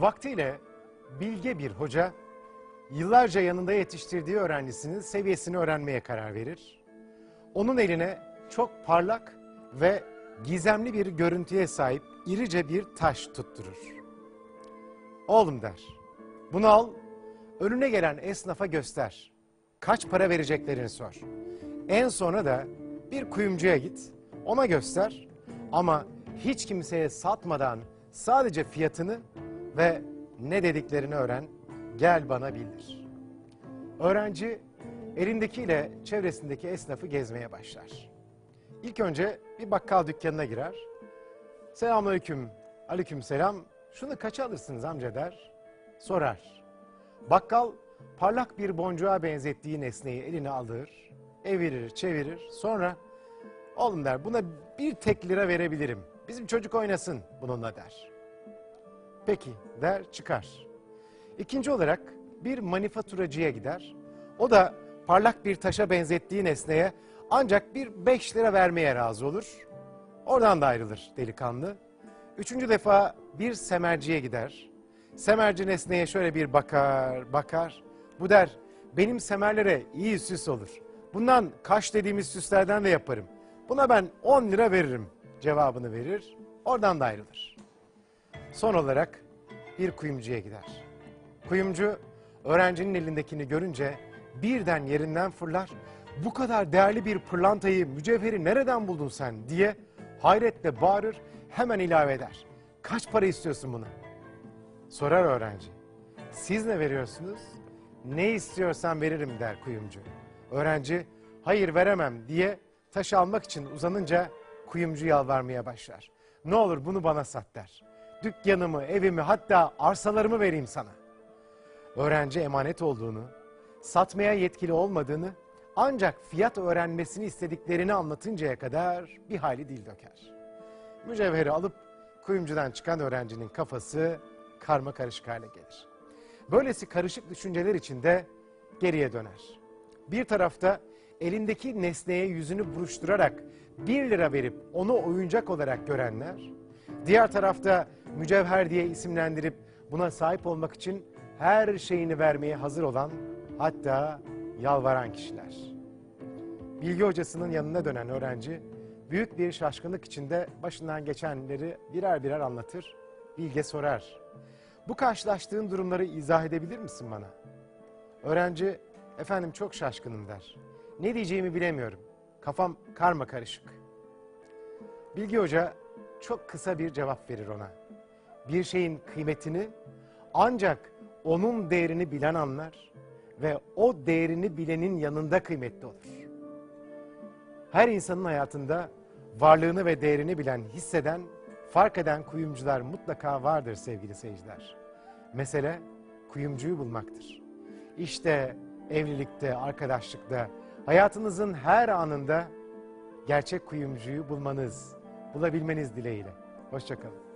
Vaktiyle bilge bir hoca yıllarca yanında yetiştirdiği öğrencisinin seviyesini öğrenmeye karar verir. Onun eline çok parlak ve gizemli bir görüntüye sahip irice bir taş tutturur. Oğlum der, bunu al, önüne gelen esnafa göster. Kaç para vereceklerini sor. En sonra da bir kuyumcuya git, ona göster ama hiç kimseye satmadan sadece fiyatını ve ne dediklerini öğren, gel bana bildir. Öğrenci elindekiyle çevresindeki esnafı gezmeye başlar. İlk önce bir bakkal dükkanına girer. Selamünaleyküm, aleyküm selam. Şunu kaça alırsınız amca der. Sorar. Bakkal parlak bir boncuğa benzettiği nesneyi eline alır, evirir, çevirir. Sonra oğlum der buna bir tek lira verebilirim. Bizim çocuk oynasın bununla der. Peki der çıkar. İkinci olarak bir manifaturacıya gider. O da parlak bir taşa benzettiği nesneye ancak bir beş lira vermeye razı olur. Oradan da ayrılır delikanlı. Üçüncü defa bir semerciye gider. Semerci nesneye şöyle bir bakar, bakar. Bu der, benim semerlere iyi süs olur. Bundan kaş dediğimiz süslerden de yaparım. Buna ben 10 lira veririm cevabını verir. Oradan da ayrılır. Son olarak bir kuyumcuya gider. Kuyumcu öğrencinin elindekini görünce birden yerinden fırlar. Bu kadar değerli bir pırlantayı, mücevheri nereden buldun sen diye hayretle bağırır, hemen ilave eder. Kaç para istiyorsun bunu? Sorar öğrenci. Siz ne veriyorsunuz? Ne istiyorsan veririm der kuyumcu. Öğrenci hayır veremem diye taşı almak için uzanınca kuyumcu yalvarmaya başlar. Ne olur bunu bana sat der. Dükkanımı, evimi hatta arsalarımı vereyim sana. Öğrenci emanet olduğunu, satmaya yetkili olmadığını ancak fiyat öğrenmesini istediklerini anlatıncaya kadar bir hayli dil döker. Mücevheri alıp kuyumcudan çıkan öğrencinin kafası karma karışık hale gelir. Böylesi karışık düşünceler içinde geriye döner. Bir tarafta elindeki nesneye yüzünü buruşturarak bir lira verip onu oyuncak olarak görenler, diğer tarafta mücevher diye isimlendirip buna sahip olmak için her şeyini vermeye hazır olan hatta yalvaran kişiler. Bilgi hocasının yanına dönen öğrenci büyük bir şaşkınlık içinde başından geçenleri birer birer anlatır. Bilge sorar. Bu karşılaştığın durumları izah edebilir misin bana? Öğrenci efendim çok şaşkınım der. Ne diyeceğimi bilemiyorum. Kafam karma karışık. Bilgi Hoca çok kısa bir cevap verir ona. Bir şeyin kıymetini ancak onun değerini bilen anlar ve o değerini bilenin yanında kıymetli olur. Her insanın hayatında varlığını ve değerini bilen, hisseden, fark eden kuyumcular mutlaka vardır sevgili seyirciler. Mesele kuyumcuyu bulmaktır. İşte evlilikte, arkadaşlıkta, hayatınızın her anında gerçek kuyumcuyu bulmanız, bulabilmeniz dileğiyle. Hoşçakalın.